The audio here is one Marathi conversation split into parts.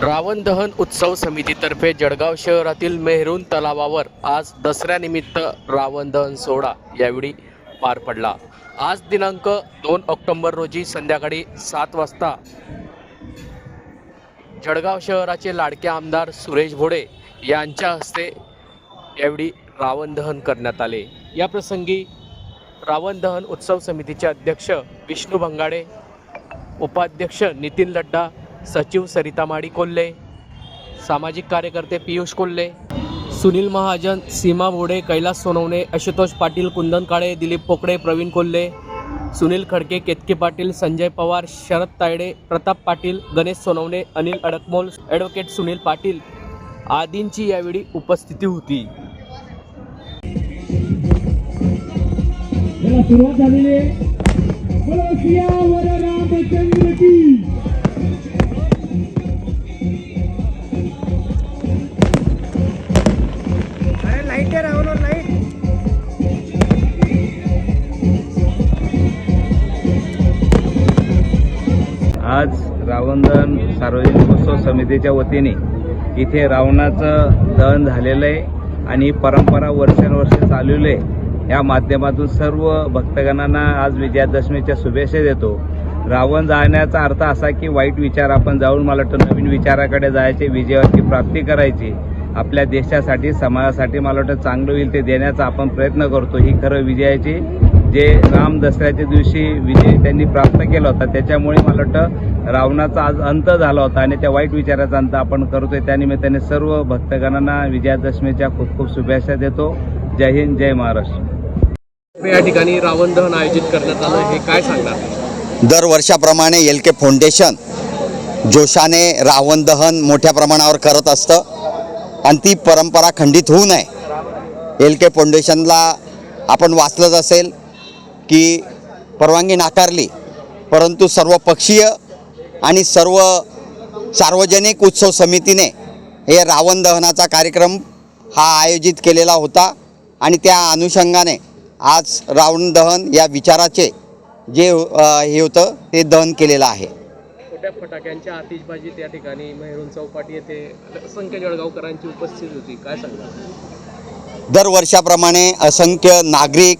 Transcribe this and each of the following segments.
रावण दहन उत्सव समितीतर्फे जळगाव शहरातील मेहरून तलावावर आज दसऱ्यानिमित्त रावण दहन सोहळा यावेळी पार पडला. आज दिनांक दोन ऑक्टोंबर रोजी संध्याकाळी सात वाजता जळगाव शहराचे लाडके आमदार सुरेश भोडे यांच्या हस्ते यावेळी रावण दहन करण्यात आले. या प्रसंगी रावण दहन उत्सव समितीचे अध्यक्ष विष्णू भंगाडे उपाध्यक्ष नितीन लड्डा सचिव सरिता माडी कोल्हे सामाजिक कार्यकर्ते पियुष कोल्हे सुनील महाजन सीमा भोडे कैलास सोनवणे आशुतोष पाटील कुंदन काळे दिलीप पोकळे प्रवीण कोल्हे सुनील खडके केतके पाटील संजय पवार शरद तायडे प्रताप पाटील गणेश सोनवणे अनिल अडकमोल ॲडव्होकेट सुनील पाटील आदींची यावेळी उपस्थिती होती सुरुवात झालेली आहे आज रावणदहन सार्वजनिक उत्सव समितीच्या वतीने इथे रावणाचं दहन झालेलं आहे आणि परंपरा वर्षानुवर्षे चालवली आहे या माध्यमातून सर्व भक्तगणांना आज विजयादशमीच्या शुभेच्छा देतो. रावण जाण्याचा अर्थ असा की वाईट विचार आपण जाऊन मला वाटतं नवीन विचाराकडे जायचे विजयाची प्राप्ती करायची. आपल्या देशासाठी समाजासाठी मला वाटतं चांगलं होईल ते देण्याचा आपण प्रयत्न करतो. ही खरं विजयाची जे राम दसऱ्याच्या दिवशी विजय त्यांनी प्राप्त केला होता त्याच्यामुळे मला वाटतं रावणाचा आज अंत झाला होता आणि त्या वाईट विचाराचा अंत आपण करतोय. त्यानिमित्ताने सर्व भक्तगणांना विजयादशमीच्या खूप खूप शुभेच्छा देतो. जय हिंद जय महाराष्ट्र. या ठिकाणी रावण दहन आयोजित करण्यात आलं. हे काय सांगणार? दरवर्षाप्रमाणे एल के फाउंडेशन जोशाने रावण दहन मोठ्या प्रमाणावर करत असतं. आणि ती परंपरा खंडित होऊ नये. एल के फाउंडेशनला आपण वाचलंच असेल. की परवानगी नाकारली. परंतु सर्व पक्षीय आणि सर्व सार्वजनिक उत्सव समितीने हे रावण दहनाचा कार्यक्रम हा आयोजित केलेला होता आणि त्या अनुषंगाने आज रावण दहन या विचाराचे जे हे होतं ते दहन केलेलं आहे. फटाक्यांच्या आतिषबाजी त्या ठिकाणी मेहरून चौपाटी येथे असंख्य जळगावकरांची उपस्थिती होती. काय सांगणार? दरवर्षाप्रमाणे असंख्य नागरिक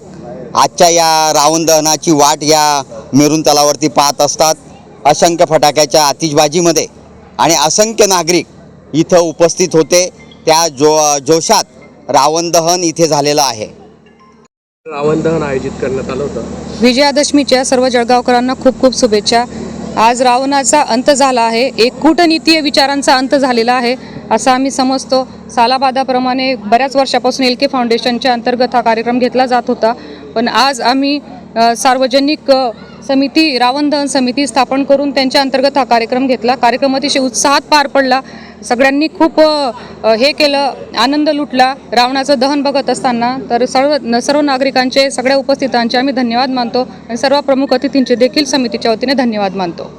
आजच्या या रावण दहनाची वाट या मेरून तलावरती पाहत असतात असंख्य फटाक्याच्या आतिषबाजीमध्ये. आणि असंख्य नागरिक इथं उपस्थित होते. त्या जो जोशात रावण दहन इथे झालेलं आहे. रावण दहन आयोजित करण्यात आलं होतं. विजयादशमीच्या सर्व जळगावकरांना खूप खूप शुभेच्छा. आज रावणाचा अंत झाला आहे. एक कूटनीतीय विचारांचा अंत झालेला आहे. असं आम्ही समजतो. सालाबादाप्रमाणे बऱ्याच वर्षापासून एल के फाउंडेशनच्या अंतर्गत हा कार्यक्रम घेतला जात होता. पण आज आम्ही सार्वजनिक समिती रावण दहन समिती स्थापन करून त्यांच्या अंतर्गत हा कार्यक्रम घेतला. कार्यक्रम अतिशय उत्साहात पार पडला. सगळ्यांनी खूप हे केलं. आनंद लुटला. रावणाचं दहन बघत असताना तर सर्व सर्व नागरिकांचे सगळ्या उपस्थितांचे आम्ही धन्यवाद मानतो. आणि सर्व प्रमुख अतिथींचे देखील समितीच्या वतीने धन्यवाद मानतो.